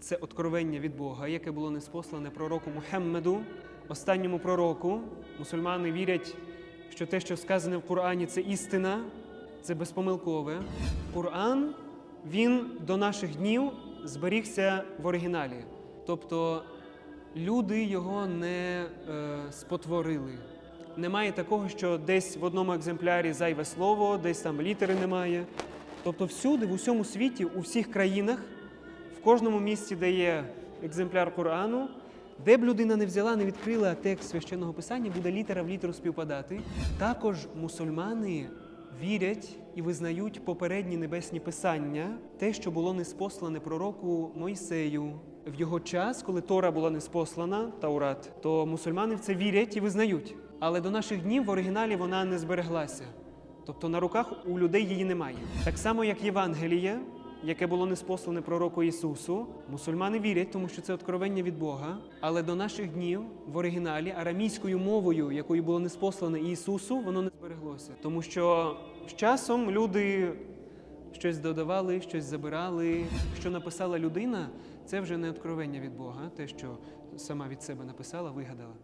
це откровення від Бога, яке було неспослане пророку Мухаммеду, останньому пророку. Мусульмани вірять, що те, що сказане в Корані, це істина, це безпомилкове. Коран він до наших днів зберігся в оригіналі. Тобто люди його не е, спотворили. Немає такого, що десь в одному екземплярі зайве слово, десь там літери немає. Тобто всюди, в усьому світі, у всіх країнах, в кожному місці, де є екземпляр Корану, де б людина не взяла, не відкрила текст священного писання, буде літера в літеру співпадати. Також мусульмани вірять і визнають попередні небесні писання, те, що було неспослане пророку Мойсею. В його час, коли Тора була неспослана, Таурат, то мусульмани в це вірять і визнають. Але до наших днів в оригіналі вона не збереглася. Тобто на руках у людей її немає. Так само, як Євангеліє, яке було неспослане пророку Ісусу, мусульмани вірять, тому що це откровення від Бога. Але до наших днів в оригіналі арамійською мовою, якою було неспослане Ісусу, воно не збереглося. Тому що з часом люди щось додавали, щось забирали. Що написала людина, це вже не откровення від Бога, те, що сама від себе написала, вигадала.